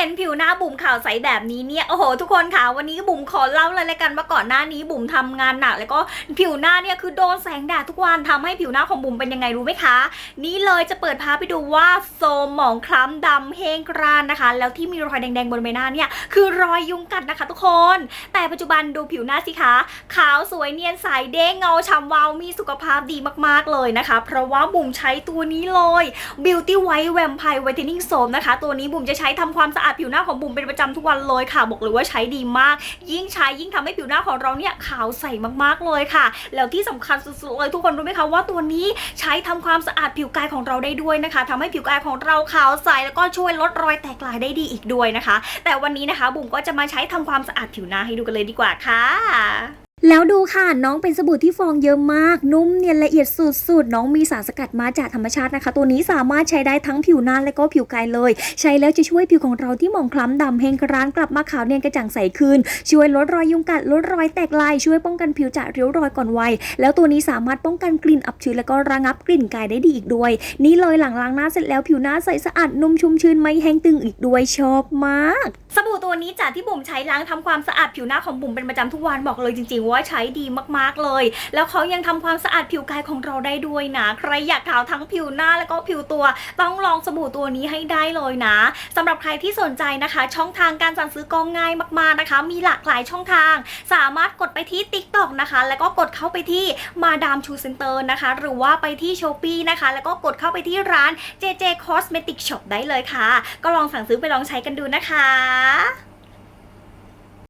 ห็นผิวหน้าบุ๋มขาวใสแบบนี้เนี่ยโอ้โหทุกคนค่ะวันนี้บุ๋มขอเล่าเลยละกันว่าก่อนหน้านี้บุ๋มทำงานหนักแล้วก็ผิวหน้าเนี่ยคือโดนแสงแดดทุกวันทำให้ผิวหน้าของบุ๋มเป็นยังไงรู้ไหมคะ นี่เลยจะเปิดพาไปดูว่าโซมหมองคล้ำดำเฮงกรานนะคะ แล้วที่มีรอยแดงๆบนใบหน้าเนี่ยคือรอยยุงกัดนะคะ ทุกคน แต่ปัจจุบันดูผิวหน้าสิคะขาวสวยเนียนใสเด้งเงาฉ่ำวาวมีสุขภาพดีมากๆเลยนะคะ เพราะว่าบุ๋มใช้ตัวนี้เลย Beauty White Vampire Whitening Soap นะคะ ตัวนี้บุ๋มจะใช้ทำความสะอาดผิวหน้าของบุ๋มเป็นประจำทุกวันเลยค่ะ บอกเลยว่าใช้ดีมาก ยิ่งใช้ยิ่งทำให้ผิวหน้าของเราเนี่ยขาวใสมากๆเลยค่ะ แล้วที่สำคัญสุดๆเลยทุกคนรู้ไหมคะว่าตัวนี้ใช้ทำความสะอาดผิวกายของเราได้ด้วยนะคะทำให้ผิวกายของเราขาวใสแล้วก็ช่วยลดรอยแตกลายได้ดีอีกด้วยนะคะ แต่วันนี้นะคะบุ๋มก็จะมาใช้ทำความสะอาดผิวหน้าให้ดูกันเลยดีกว่าค่ะ แล้วดูค่ะน้องเป็นสบู่ที่ฟองเยอะมาก นุ่มเนียนละเอียดสุดๆ น้องมีสารสกัดมาจากธรรมชาตินะคะ ตัวนี้สามารถใช้ได้ทั้งผิวหน้าและก็ผิวกายเลย ใช้แล้วจะช่วยผิวของเราที่หมองคล้ำดำเฮงกร้านกลับมาขาวเนียนกระจ่างใสขึ้น ช่วยลดรอยยุงกัดลดรอยแตกลายช่วยป้องกันผิวจากริ้วรอยก่อนวัยแล้วตัวนี้สามารถป้องกันกลิ่นอับชื้นและก็ระงับกลิ่นกายได้ดีอีกด้วย นี่เลยหลังล้างหน้าเสร็จแล้วผิวหน้าใสสะอาดนุ่มชุ่มชื้นไม่แห้งตึงอีกด้วยชอบมากสบูู่่ตัวนี้จากที่บุ๋มใช้ล้างทำความสะอาดผิวหน้าของบุ๋มเป็นประจำทุกวันบอกเลยจริง ๆ ว่าใช้ดีมากๆเลย แล้วเขายังทำความสะอาดผิวกายของเราได้ด้วยนะ ใครอยากขาวทั้งผิวหน้าแล้วก็ผิวตัว ต้องลองสบู่ตัวนี้ให้ได้เลยนะสำหรับใครที่สนใจนะคะ ช่องทางการสั่งซื้อก็ง่ายมากๆนะคะ มีหลากหลายช่องทาง สามารถกดไปที่ TikTok นะคะ แล้วก็กดเข้าไปที่มาดามชูเซนเตอร์นะคะ หรือว่าไปที่ s h อ p e e นะคะ แล้วก็กดเข้าไปที่ร้าน JJ Cosmetic Shop ได้เลยค่ะ ก็ลองสั่งซื้อไปลองใช้กันดูนะคะ lá!